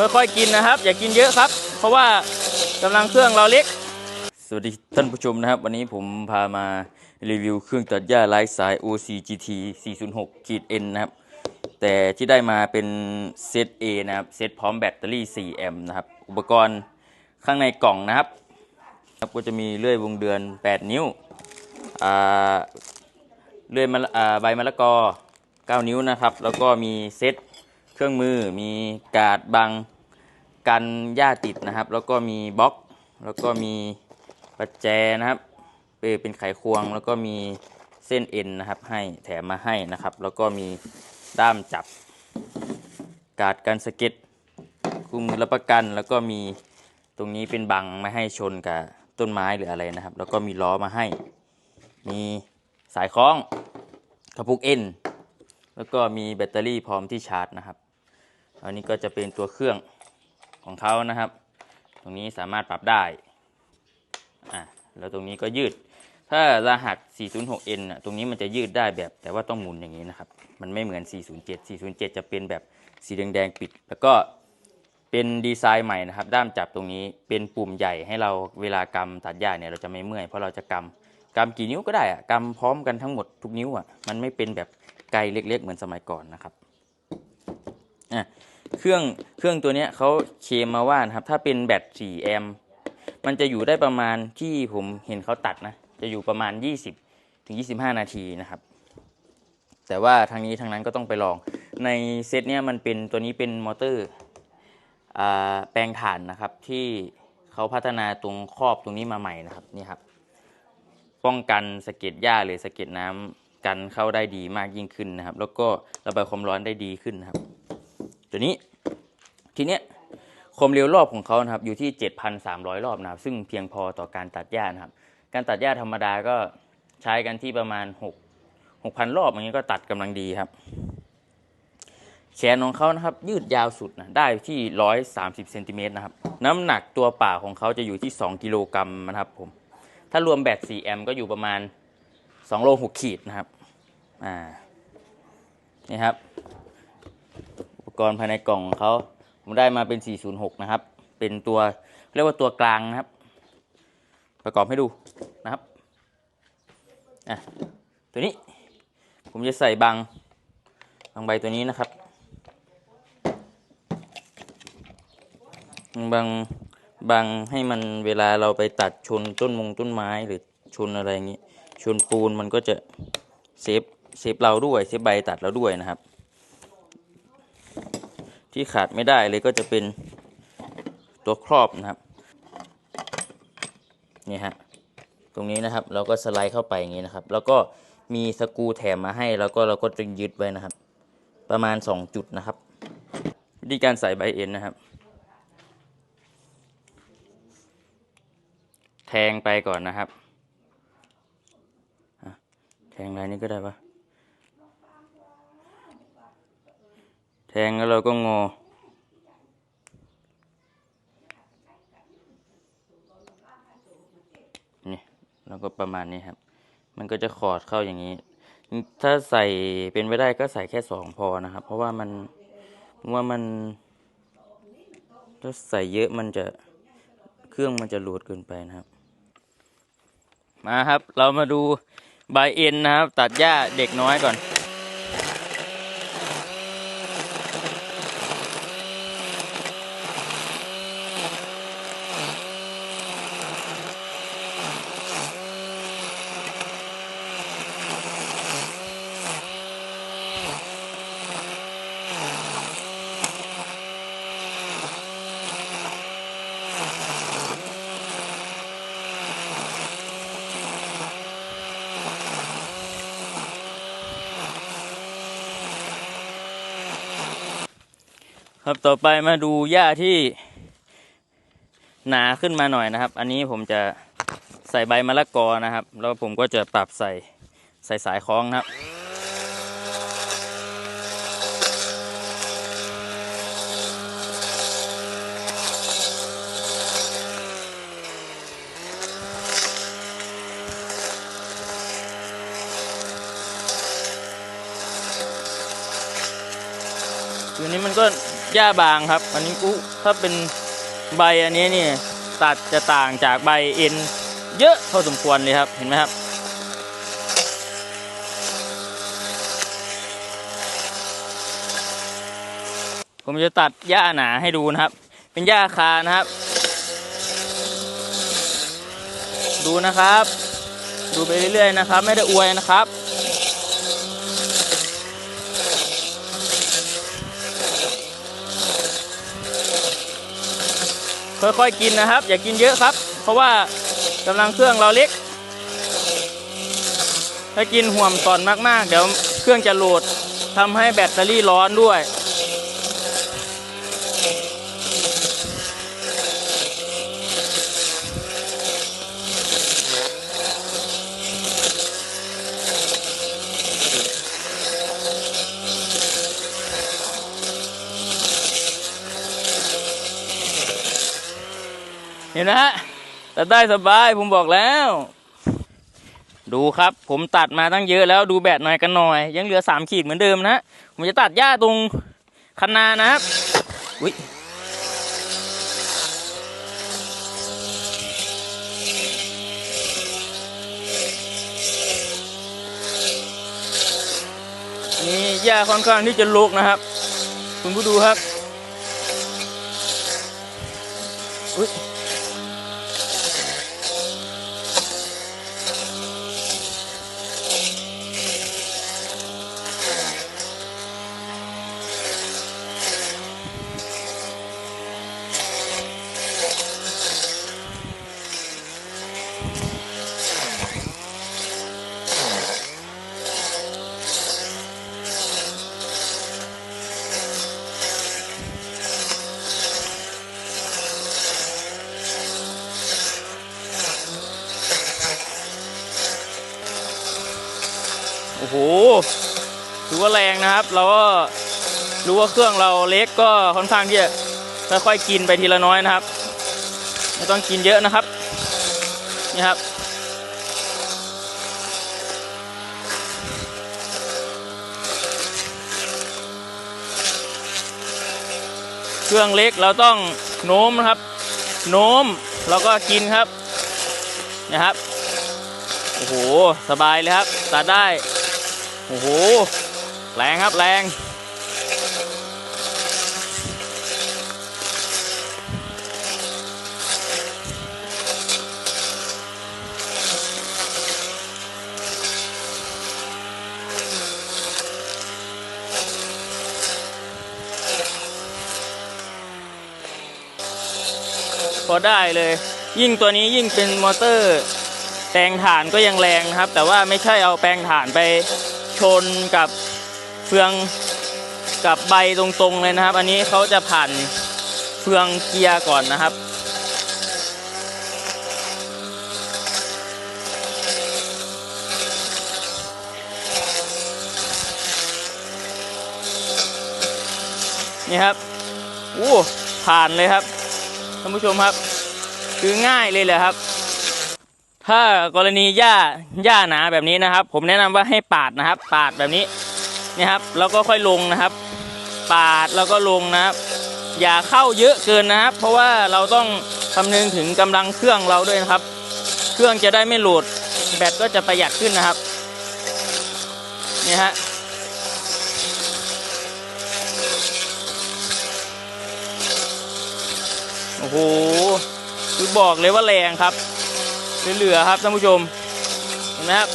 ค่อยๆกินนะครับ อย่ากินเยอะครับ เพราะว่ากำลังเครื่องเราเล็ก สวัสดีท่านผู้ชมนะครับ วันนี้ผมพามารีวิวเครื่องตัดหญ้าไร้สาย OCGT 406ขีด N นะครับ แต่ที่ได้มาเป็นเซต A นะครับ เซตพร้อมแบตเตอรี่ 4 แอมป์นะครับ อุปกรณ์ข้างในกล่องนะครับครับ ก็จะมีเลื่อยวงเดือน 8 นิ้วเลื่อยใบมะละกอ 9 นิ้วนะครับ แล้วก็มีเซต เครื่องมือมีกาดบังกันหญ้าติดนะครับ แล้วก็มีบล็อก แล้วก็มีประแจนะครับเออเป็นไขควงแล้วก็มีเส้นเอ็นนะครับให้แถมมาให้นะครับ แล้วก็มีด้ามจับ กาดกันสเก็ดคู่มือรับประกัน แล้วก็มีตรงนี้เป็นบังไม่ให้ชนกับต้นไม้หรืออะไรนะครับ แล้วก็มีล้อมาให้ มีสายคล้องกระปุกเอ็นแล้วก็มีแบตเตอรี่พร้อมที่ชาร์จนะครับ อันนี้ก็จะเป็นตัวเครื่องของเขานะครับ ตรงนี้สามารถปรับได้อะแล้วตรงนี้ก็ยืด ถ้ารหัส 406N นะตรงนี้มันจะยืดได้แบบ แต่ว่าต้องหมุนอย่างนี้นะครับ มันไม่เหมือน 407 407 จะเป็นแบบสีแดงๆปิด แล้วก็เป็นดีไซน์ใหม่นะครับ ด้ามจับตรงนี้เป็นปุ่มใหญ่ให้เราเวลากำตัดหญ้าเนี่ยเราจะไม่เมื่อยเพราะเราจะกำกำกี่นิ้วก็ได้อะกำพร้อมกันทั้งหมดทุกนิ้วอะมันไม่เป็นแบบไกลเล็ก ๆ เหมือนสมัยก่อนนะครับอะ เครื่องเครื่องตัวนี้เขาเคมมาว่านะครับ ถ้าเป็นแบต4แอมมันจะอยู่ได้ประมาณที่ผมเห็นเขาตัดนะ จะอยู่ประมาณ 20ถึง25 นาทีนะครับ แต่ว่าทางนี้ทางนั้นก็ต้องไปลอง ในเซตเนี้ยมันเป็นตัวนี้เป็นมอเตอร์แปลงถ่านนะครับที่เขาพัฒนาตรงครอบตรงนี้มาใหม่นะครับนี่ครับ ป้องกันสะเก็ดหญ้าหรือสะเก็ดน้ำกันเข้าได้ดีมากยิ่งขึ้นนะครับ แล้วก็ระบายความร้อนได้ดีขึ้นนะครับ ตัวนี้ทีเนี้ยความเร็วรอบของเขานะครับอยู่ที่ 7,300 รอบนะครับ ซึ่งเพียงพอต่อการตัดหญ้านะครับ การตัดหญ้าธรรมดาก็ใช้กันที่ประมาณ 6 6,000 รอบอย่างนี้ก็ตัดกำลังดีครับ แขนของเขานะครับ ยืดยาวสุดนะได้ที่ 130เซนติเมตรนะครับ น้ำหนักตัวป่าของเขาจะอยู่ที่ 2 กิโลกรัมนะครับผม ถ้ารวมแบต4แอมป์ก็อยู่ประมาณ2โล6ขีดนะครับ อ่า นี่ครับ กรณ์ภายในกล่องของเขาผมได้มาเป็น 406 นะครับ เป็นตัวเรียกว่าตัวกลางนะครับ ประกอบให้ดูนะครับอะตัวนี้ผมจะใส่บังบางใบตัวนี้นะครับ บางบางให้มันเวลาเราไปตัดชนต้นมงต้นไม้หรือชนอะไรอย่างนี้ ชนปูนมันก็จะเซฟเซฟเราด้วยเซฟใบตัดเราด้วยนะครับ ที่ขาดไม่ได้เลยก็จะเป็นตัวครอบนะครับนี่ฮะตรงนี้นะครับเราก็สไลด์เข้าไปอย่างนี้นะครับ แล้วก็มีสกูแถมมาให้ แล้วก็เราก็จะยึดไว้นะครับ ประมาณ 2 จุดนะครับ วิธีการใส่ใบเอ็นนะครับ แทงไปก่อนนะครับแทงอะไรนี้ก็ได้ปะ แทงแล้วเราก็งอ นี่แล้วก็ประมาณนี้ครับ มันก็จะขอดเข้าอย่างนี้ ถ้าใส่เป็นไปได้ก็ใส่แค่สองพอนะครับ เพราะว่ามันว่ามัน ถ้าใส่เยอะมันจะเครื่องมันจะหลุดเกินไปนะครับ มาครับ เรามาดูใบเอ็นนะครับ ตัดหญ้าเด็กน้อยก่อน ครับต่อไปมาดูหญ้าที่หนาขึ้นมาหน่อยนะครับ อันนี้ผมจะใส่ใบมะละกอนะครับ แล้วผมก็จะปรับใส่ใส่สายคล้องนะครับตัวนี้มันก็ หญ้าบางครับ อันนี้กูถ้าเป็นใบอันนี้นี่ตัดจะต่างจากใบเอ็นเยอะพอสมควรเลยครับเห็นไหมครับผมจะตัดหญ้าหนาให้ดูนะครับ เป็นหญ้าคานะครับ ดูนะครับ ดูไปเรื่อยๆนะครับ ไม่ได้อวยนะครับ ค่อยๆกินนะครับ อย่ากินเยอะครับ เพราะว่ากำลังเครื่องเราเล็ก ถ้ากินห่วมตอนมากๆ เดี๋ยวเครื่องจะโหลดทำให้แบตเตอรี่ร้อนด้วย เห็นนะฮะตัดได้สบายผมบอกแล้ว ดูครับ ผมตัดมาตั้งเยอะแล้วดูแบตหน่อยกันหน่อย ยังเหลือสามขีดเหมือนเดิมนะผมจะตัดหญ้าตรงคันนานะครับอุ้ยนี่หญ้าค่อนข้างที่จะลกนะครับ คุณผู้ดูครับอุ้ย โอ้โหถือว่าแรงนะครับ เราก็รู้ว่าเครื่องเราเล็กก็ค่อนข้างที่จะค่อยๆกินไปทีละน้อยนะครับ ไม่ต้องกินเยอะนะครับ นี่ครับ เครื่องเล็กเราต้องโน้มนะครับ โน้มแล้วก็กินครับ นะครับ โอ้โห สบายเลยครับ ตัดได้ โอ้โห แรงครับแรงพอได้เลย ยิ่งตัวนี้ยิ่งเป็นมอเตอร์แปลงถ่านก็ยังแรงครับ แต่ว่าไม่ใช่เอาแปลงถ่านไป ชนกับเฟืองกับใบตรงๆเลยนะครับ อันนี้เขาจะผ่านเฟืองเกียร์ก่อนนะครับ นี่ครับอู้ผ่านเลยครับท่านผู้ชมครับ คือง่ายเลยแหละครับ ถ้ากรณีหญ้าหญ้าหนาแบบนี้นะครับ ผมแนะนำว่าให้ปาดนะครับ ปาดแบบนี้นี่ครับ แล้วก็ค่อยลงนะครับ ปาดแล้วก็ลงนะครับ อย่าเข้าเยอะเกินนะครับ เพราะว่าเราต้องคำนึงถึงกำลังเครื่องเราด้วยนะครับ เครื่องจะได้ไม่โหลดแบตก็จะประหยัดขึ้นนะครับนี่ฮะโอ้โหคือบอกเลยว่าแรงครับ เหลือๆครับท่านผู้ชมเห็นไหมครับ